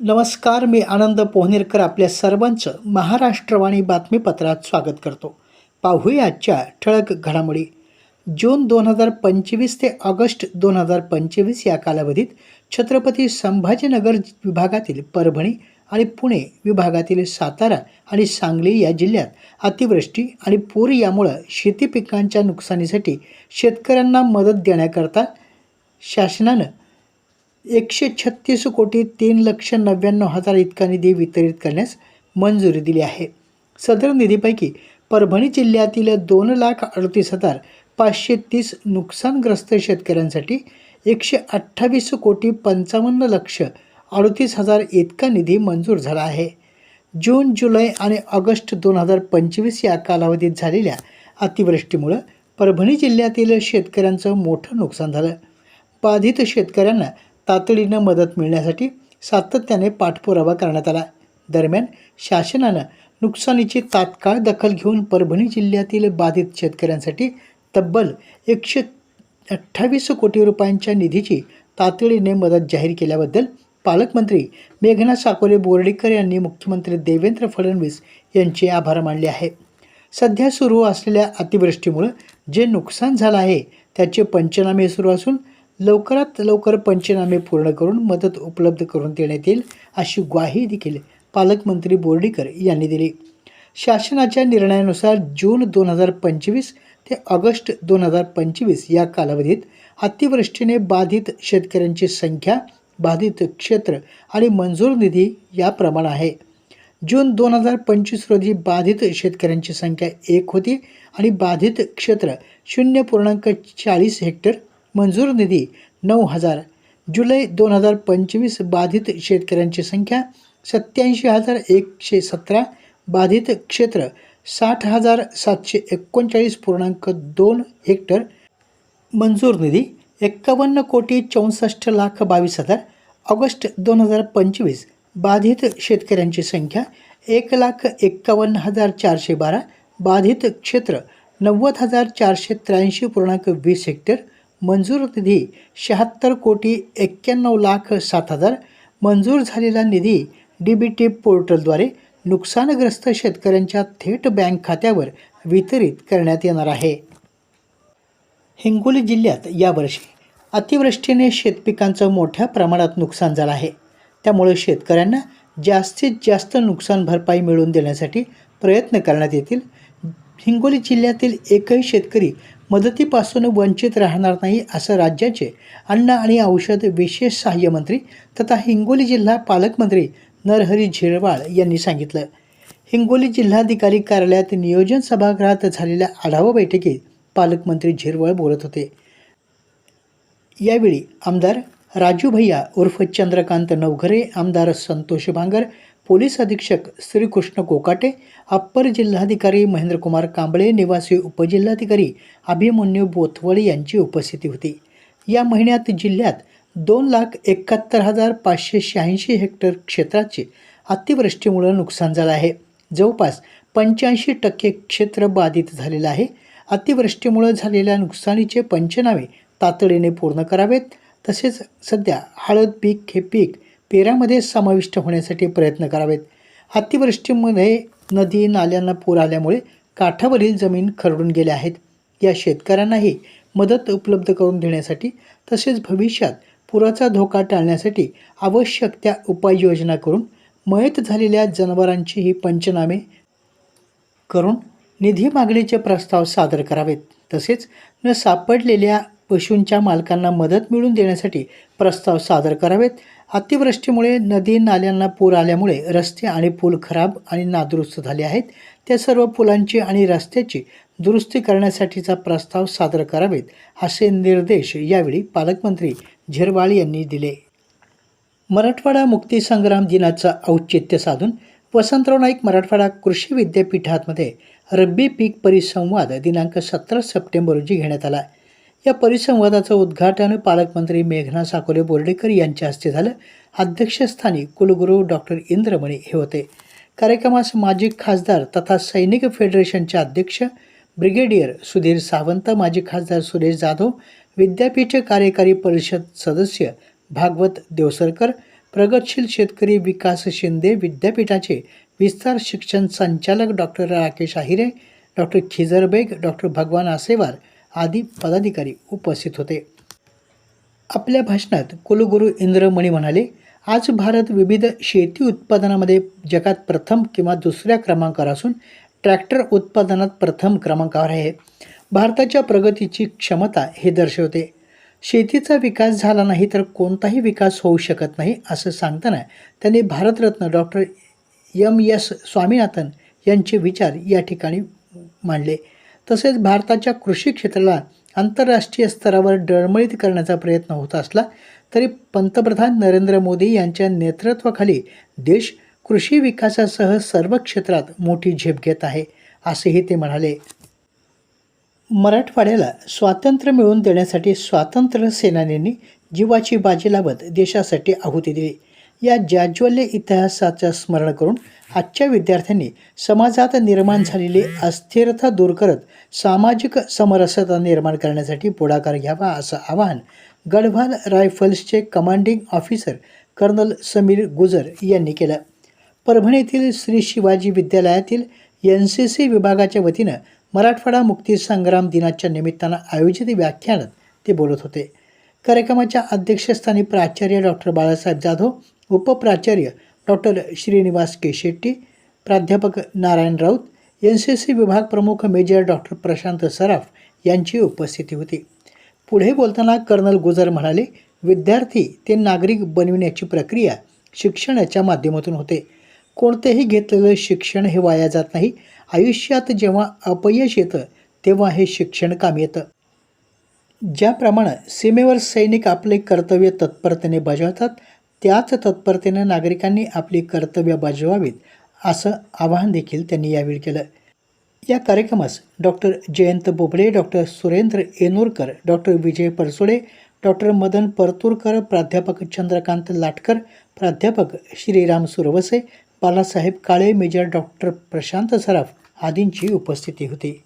नमस्कार मी आनंद पोहनेरकर आपल्या सर्वांचं महाराष्ट्रवाणी बातमीपत्रात स्वागत करतो. पाहूया आजच्या ठळक घडामोडी. जून दोन हजार पंचवीस ते ऑगस्ट दोन हजार पंचवीस या कालावधीत छत्रपती संभाजीनगर विभागातील परभणी आणि पुणे विभागातील सातारा आणि सांगली या जिल्ह्यात अतिवृष्टी आणि पूर यामुळं शेती पिकांच्या नुकसानीसाठी शेतकऱ्यांना मदत देण्याकरता शासनानं एकशे छत्तीस कोटी तीन लक्ष नव्याण्णव हजार इतका निधी वितरित करण्यास मंजुरी दिली आहे. सदर निधीपैकी परभणी जिल्ह्यातील दोन लाख अडतीस हजार पाचशे तीस नुकसानग्रस्त शेतकऱ्यांसाठी एकशे अठ्ठावीस कोटी पंचावन्न लक्ष अडतीस हजार इतका निधी मंजूर झाला आहे. जून जुलै आणि ऑगस्ट दोन हजार पंचवीस या कालावधीत झालेल्या अतिवृष्टीमुळं परभणी जिल्ह्यातील शेतकऱ्यांचं मोठं नुकसान झालं. बाधित शेतकऱ्यांना तातडीनं मदत मिळण्यासाठी सातत्याने पाठपुरावा करण्यात आला. दरम्यान शासनानं नुकसानीची तात्काळ दखल घेऊन परभणी जिल्ह्यातील बाधित शेतकऱ्यांसाठी तब्बल एकशे अठ्ठावीस कोटी रुपयांच्या निधीची तातडीने मदत जाहीर केल्याबद्दल पालकमंत्री मेघना साकोले बोर्डीकर यांनी मुख्यमंत्री देवेंद्र फडणवीस यांचे आभार मानले आहे. सध्या सुरू असलेल्या अतिवृष्टीमुळं जे नुकसान झालं आहे त्याचे पंचनामे सुरू असून लवकरात लवकर पंचनामे पूर्ण करून मदत उपलब्ध करून देण्यात येईल अशी ग्वाही देखील पालकमंत्री बोर्डीकर यांनी दिली. शासनाच्या निर्णयानुसार जून दोन हजार पंचवीस ते ऑगस्ट दोन हजार पंचवीस या कालावधीत अतिवृष्टीने बाधित शेतकऱ्यांची संख्या बाधित क्षेत्र आणि मंजूर निधी याप्रमाणे आहे. जून दोन हजार पंचवीस रोजी बाधित शेतकऱ्यांची संख्या एक होती आणि बाधित क्षेत्र शून्य पूर्णांक चाळीस हेक्टर मंजूर निधी नऊ हजार. जुलै दोन हजार पंचवीस बाधित शेतकऱ्यांची संख्या सत्याऐंशी हजार एकशे सतरा बाधित क्षेत्र साठ हजार सातशे एकोणचाळीस पूर्णांक दोन हेक्टर. मंजूर निधी एक्कावन्न कोटी चौसष्ट लाख बावीस हजार. ऑगस्ट दोन हजार पंचवीस बाधित शेतकऱ्यांची संख्या एक लाख एक्कावन्न हजार चारशे बारा बाधित क्षेत्र नव्वद हजार चारशे त्र्याऐंशी पूर्णांक वीस हेक्टर. मंजूर निधी शहात्तर कोटी एक्क्याण्णव लाख सात हजार. मंजूर झालेला निधी डी बी टी पोर्टलद्वारे नुकसानग्रस्त शेतकऱ्यांच्या थेट बँक खात्यावर वितरित करण्यात येणार आहे. हिंगोली जिल्ह्यात यावर्षी अतिवृष्टीने शेतपिकांचं मोठ्या प्रमाणात नुकसान झालं आहे. त्यामुळे शेतकऱ्यांना जास्तीत जास्त नुकसान भरपाई मिळवून देण्यासाठी प्रयत्न करण्यात येतील. हिंगोली जिल्ह्यातील एकही शेतकरी मदतीपासून वंचित राहणार नाही असं राज्याचे अन्न आणि औषध विशेष सहाय्य मंत्री तथा हिंगोली जिल्हा पालकमंत्री नरहरी झिरवाळ यांनी सांगितलं. हिंगोली जिल्हाधिकारी कार्यालयात नियोजन सभागृहात झालेल्या आढावा बैठकीत पालकमंत्री झिरवळ बोलत होते. यावेळी आमदार राजू भैया उर्फ चंद्रकांत नवघरे आमदार संतोष भांगर पोलीस अधीक्षक श्रीकृष्ण कोकाटे अप्पर जिल्हाधिकारी महेंद्रकुमार कांबळे निवासी उपजिल्हाधिकारी अभिमन्यू बोथवळे यांची उपस्थिती होती. या महिन्यात जिल्ह्यात दोन लाख एकाहत्तर हजार पाचशे शहाऐंशी हेक्टर क्षेत्राचे अतिवृष्टीमुळे नुकसान झालं आहे. जवळपास पंच्याऐंशी टक्के क्षेत्र बाधित झालेलं आहे. अतिवृष्टीमुळे झालेल्या नुकसानीचे पंचनामे तातडीने पूर्ण करावेत. तसेच सध्या हळद पीक हे पीक पेरामध्ये समाविष्ट होण्यासाठी प्रयत्न करावेत. अतिवृष्टीमध्ये नदी नाल्यांना पूर आल्यामुळे काठावरील जमीन खरडून गेल्या आहेत. या शेतकऱ्यांनाही मदत उपलब्ध करून देण्यासाठी तसेच भविष्यात पुराचा धोका टाळण्यासाठी आवश्यक त्या उपाययोजना करून मयत झालेल्या जनावरांचीही पंचनामे करून निधी मागणीचे प्रस्ताव सादर करावेत. तसेच न सापडलेल्या पशूंच्या मालकांना मदत मिळवून देण्यासाठी प्रस्ताव सादर करावेत. अतिवृष्टीमुळे नदी नाल्यांना पूर आल्यामुळे रस्ते आणि पूल खराब आणि नादुरुस्त झाले आहेत. त्या सर्व पुलांची आणि रस्त्याची दुरुस्ती करण्यासाठीचा प्रस्ताव सादर करावेत असे निर्देश यावेळी पालकमंत्री झिरवाळ यांनी दिले. मराठवाडा मुक्तीसंग्राम दिनाचं औचित्य साधून वसंतराव नाईक मराठवाडा कृषी विद्यापीठामध्ये रब्बी पीक परिसंवाद दिनांक सतरा सप्टेंबर रोजी घेण्यात आला. या परिसंवादाचं उद्घाटन पालकमंत्री मेघना साकोले बोर्डेकर यांच्या हस्ते झालं. अध्यक्षस्थानी कुलगुरू डॉक्टर इंद्रमणी हे होते. कार्यक्रमास माजी खासदार तथा सैनिक फेडरेशनचे अध्यक्ष ब्रिगेडियर सुधीर सावंत माजी खासदार सुरेश जाधव विद्यापीठ कार्यकारी परिषद सदस्य भागवत देवसरकर प्रगतशील शेतकरी विकास शिंदे विद्यापीठाचे विस्तार शिक्षण संचालक doctor Rakesh Ahire doctor Khizar Baig doctor Bhagwan Asewar आदी पदाधिकारी उपस्थित होते. आपल्या भाषणात कुलगुरू इंद्रमणी म्हणाले आज भारत विविध शेती उत्पादनामध्ये जगात प्रथम किंवा दुसऱ्या क्रमांकावर असून ट्रॅक्टर उत्पादनात प्रथम क्रमांकावर आहे. भारताच्या प्रगतीची क्षमता हे दर्शवते. शेतीचा विकास झाला नाही तर कोणताही विकास होऊ शकत नाही असं सांगताना त्यांनी Bharat Ratna doctor M S Swaminathan यांचे विचार या ठिकाणी मांडले. तसेच भारताच्या कृषी क्षेत्राला आंतरराष्ट्रीय स्तरावर डळमळीत करण्याचा प्रयत्न होत असला तरी पंतप्रधान नरेंद्र मोदी यांच्या नेतृत्वाखाली देश कृषी विकासासह सर्व क्षेत्रात मोठी झेप घेत आहे असेही ते म्हणाले. मराठवाड्याला स्वातंत्र्य मिळवून देण्यासाठी स्वातंत्र्य सेनानींनी जीवाची बाजी लावत देशासाठी आहुती दिली. या जाज्वल्य इतिहासाचं स्मरण करून आजच्या विद्यार्थ्यांनी समाजात निर्माण झालेली अस्थिरता दूर करत सामाजिक समरसता निर्माण करण्यासाठी पुढाकार घ्यावा असं आवाहन Garhwal रायफल्सचे commanding officer colonel Sameer Gujar यांनी केलं. परभणीतील श्री शिवाजी विद्यालयातील एन सी सी विभागाच्या वतीनं मराठवाडा मुक्ती संग्राम दिनाच्या निमित्तानं आयोजित व्याख्यानात ते बोलत होते. कार्यक्रमाच्या अध्यक्षस्थानी प्राचार्य डॉक्टर बाळासाहेब जाधव उपप्राचार्य डॉक्टर श्रीनिवास केशेट्टी प्राध्यापक Narayan Raut N C C विभाग प्रमुख मेजर डॉक्टर प्रशांत सराफ यांची उपस्थिती होती. पुढे बोलताना कर्नल गुजर म्हणाले विद्यार्थी ते नागरिक बनविण्याची प्रक्रिया शिक्षणाच्या माध्यमातून होते. कोणतेही घेतलेलं शिक्षण हे वाया जात नाही. आयुष्यात जेव्हा अपयश येतं तेव्हा हे शिक्षण काम येतं. ज्याप्रमाणे सीमेवर सैनिक आपले कर्तव्य तत्परतेने बजावतात त्याच तत्परतेने नागरिकांनी आपली कर्तव्य बजावावीत असं आवाहन देखील त्यांनी यावेळी केलं. या कार्यक्रमास doctor Jayant Bobde doctor Surendra Yenorkar doctor Vijay Parsode doctor Madan Parturkar प्राध्यापक चंद्रकांत लाटकर प्राध्यापक श्रीराम सुरवसे बालासाहेब काळे मेजर डॉक्टर प्रशांत सराफ आदींची उपस्थिती होती.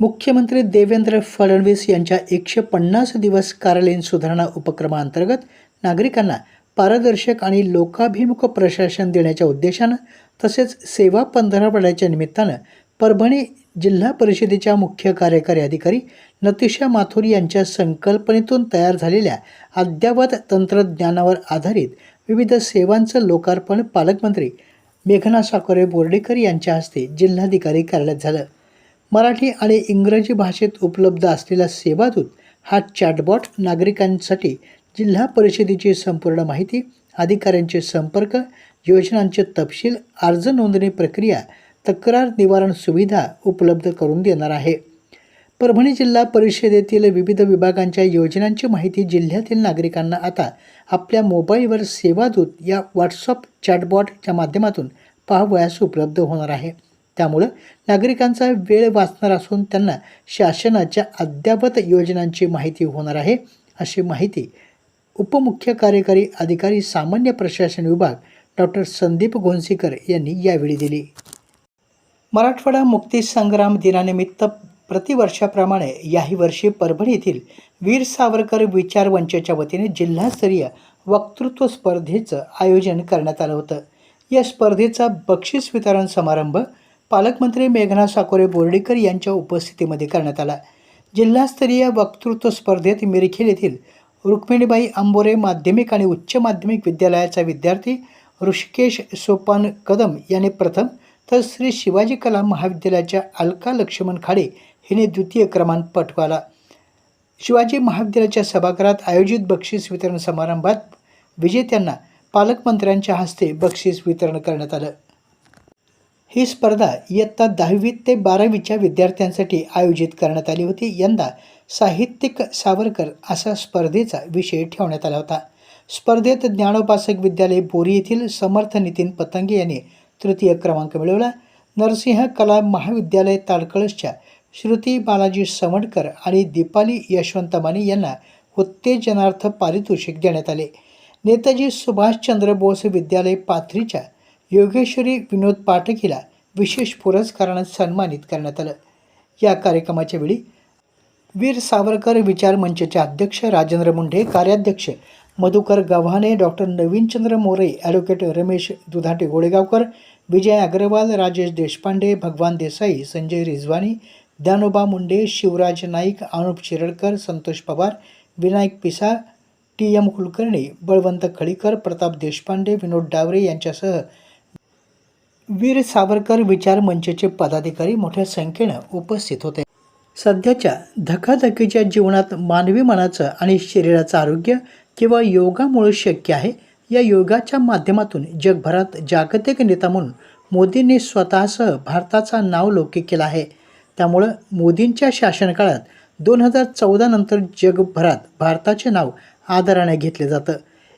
मुख्यमंत्री देवेंद्र फडणवीस यांच्या एकशे पन्नास दिवस कार्यालयीन सुधारणा उपक्रमाअंतर्गत नागरिकांना पारदर्शक आणि लोकाभिमुख प्रशासन देण्याच्या उद्देशानं तसेच सेवा पंधरवड्याच्या निमित्तानं परभणी जिल्हा परिषदेच्या मुख्य कार्यकारी अधिकारी नतिशा माथुर यांच्या संकल्पनेतून तयार झालेल्या अद्ययावत तंत्रज्ञानावर आधारित विविध सेवांचं लोकार्पण पालकमंत्री मेघना साकोरे बोर्डेकर यांच्या हस्ते जिल्हाधिकारी कार्यालयात झालं. मराठी आणि इंग्रजी भाषेत उपलब्ध असलेला सेवादूत हा चॅटबॉट नागरिकांसाठी जिल्हा परिषदेची संपूर्ण माहिती अधिकाऱ्यांचे संपर्क योजनांचे तपशील अर्ज नोंदणी प्रक्रिया तक्रार निवारण सुविधा उपलब्ध करून देणार आहे. परभणी जिल्हा परिषदेतील विविध विभागांच्या योजनांची माहिती जिल्ह्यातील नागरिकांना आता आपल्या मोबाईलवर सेवादूत या व्हॉट्सअप चॅटबॉटच्या माध्यमातून पाहावयास उपलब्ध होणार आहे. त्यामुळं नागरिकांचा वेळ वाचणार असून त्यांना शासनाच्या अद्ययावत योजनांची माहिती होणार आहे अशी माहिती उपमुख्य कार्यकारी अधिकारी सामान्य प्रशासन विभाग डॉक्टर संदीप घोणसीकर यांनी यावेळी दिली. मराठवाडा मुक्ती संग्राम दिनानिमित्त प्रतिवर्षाप्रमाणे याही वर्षी परभणी येथील वीर सावरकर विचार मंचाच्या वतीने जिल्हास्तरीय वक्तृत्व स्पर्धेचं आयोजन करण्यात आलं होतं. या स्पर्धेचा बक्षीस वितरण समारंभ पालकमंत्री मेघना साकोरे बोर्डीकर यांच्या उपस्थितीमध्ये करण्यात आला. जिल्हास्तरीय वक्तृत्व स्पर्धेत मिरखेल येथील रुक्मिणीबाई आंबोरे माध्यमिक आणि उच्च माध्यमिक विद्यालयाचा विद्यार्थी ऋषिकेश सोपान कदम याने प्रथम तर श्री शिवाजी कला महाविद्यालयाच्या अलका लक्ष्मण खाडे हिने द्वितीय क्रमांक पटकावला शिवाजी महाविद्यालयाच्या सभागृहात आयोजित बक्षीस वितरण समारंभात विजेत्यांना पालकमंत्र्यांच्या हस्ते बक्षीस वितरण करण्यात आलं. ही स्पर्धा इयत्ता दहावी ते बारावीच्या विद्यार्थ्यांसाठी आयोजित करण्यात आली होती. यंदा साहित्यिक सावरकर असा स्पर्धेचा विषय ठेवण्यात आला होता. स्पर्धेत ज्ञानोपासक विद्यालय बोरी येथील समर्थ नितीन पतंगे यांनी तृतीय क्रमांक मिळवला. नरसिंह कला महाविद्यालय ताडकळसच्या श्रुती बालाजी सवणकर आणि दीपाली यशवंत माने यांना उत्तेजनार्थ पारितोषिक देण्यात आले. नेताजी सुभाषचंद्र बोस विद्यालय पाथरीच्या योगेश्वरी विनोद पाठक हिला विशेष पुरस्कारानं सन्मानित करण्यात आलं. या कार्यक्रमाच्या वेळी वीर सावरकर विचार मंचचे अध्यक्ष राजेंद्र मुंढे कार्याध्यक्ष Madhukar Gavhane doctor Navinchandra More advocate Ramesh Dudhate Golegaonkar Vijay Agrawal Rajesh Deshpande Bhagwan Desai Sanjay Rizwani Dnyanoba Munde Shivraj Naik Anup Shiradkar Santosh Pawar Vinayak Pisal T M Kulkarni Balwant Khalikar Pratap Deshpande Vinod Daware यांच्यासह वीर सावरकर विचार मंचचे पदाधिकारी मोठ्या संख्येनं उपस्थित होते. सध्याच्या धकाधकीच्या जीवनात मानवी मनाचं आणि शरीराचं आरोग्य किंवा योगामुळे शक्य आहे या योगाच्या माध्यमातून जगभरात जागतिक नेता म्हणून मोदींनी स्वतःसह भारताचा नाव लौकिक केला आहे. त्यामुळं मोदींच्या शासनकाळात दोन हजार चौदा नंतर जगभरात भारताचे नाव आदराने घेतले जातं.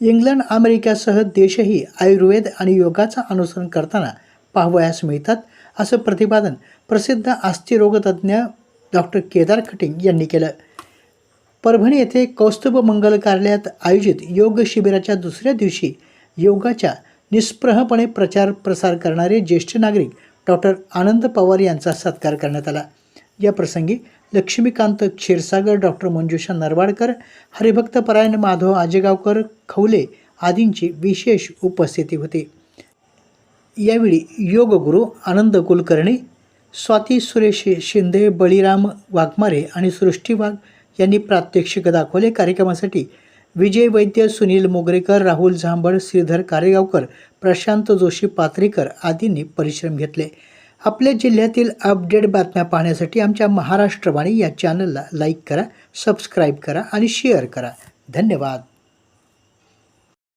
इंग्लंड अमेरिकेसह देशही आयुर्वेद आणि योगाचं अनुसरण करताना पाहावयास मिळतात. असं प्रतिपादन प्रसिद्ध अस्थिरोगतज्ञ डॉक्टर केदार खटिंग यांनी केलं. परभणी येथे कौस्तुभ मंगल कार्यालयात आयोजित योग शिबिराच्या दुसऱ्या दिवशी योगाच्या निस्प्रहपणे प्रचार प्रसार करणारे ज्येष्ठ नागरिक डॉक्टर आनंद पवार यांचा सत्कार करण्यात आला. या प्रसंगी लक्ष्मीकांत क्षीरसागर डॉक्टर मंजुषा नरवाडकर हरिभक्तपरायण माधव आजेगावकर खवले आदींची विशेष उपस्थिती होती. यावेळी योगगुरू आनंद कुलकर्णी स्वाती सुरेश शिंदे बळीराम वाघमारे आणि सृष्टी वाघ यांनी प्रात्यक्षिक दाखवले. कार्यक्रमासाठी विजय वैद्य सुनील मोगरेकर राहुल झांबड श्रीधर कारेगावकर प्रशांत जोशी पात्रीकर आदींनी परिश्रम घेतले. आपल्या जिल्ह्यातील अपडेट बातम्या पाहण्यासाठी आमच्या महाराष्ट्रवाणी या चॅनलला लाईक करा सबस्क्राईब करा आणि शेअर करा. धन्यवाद.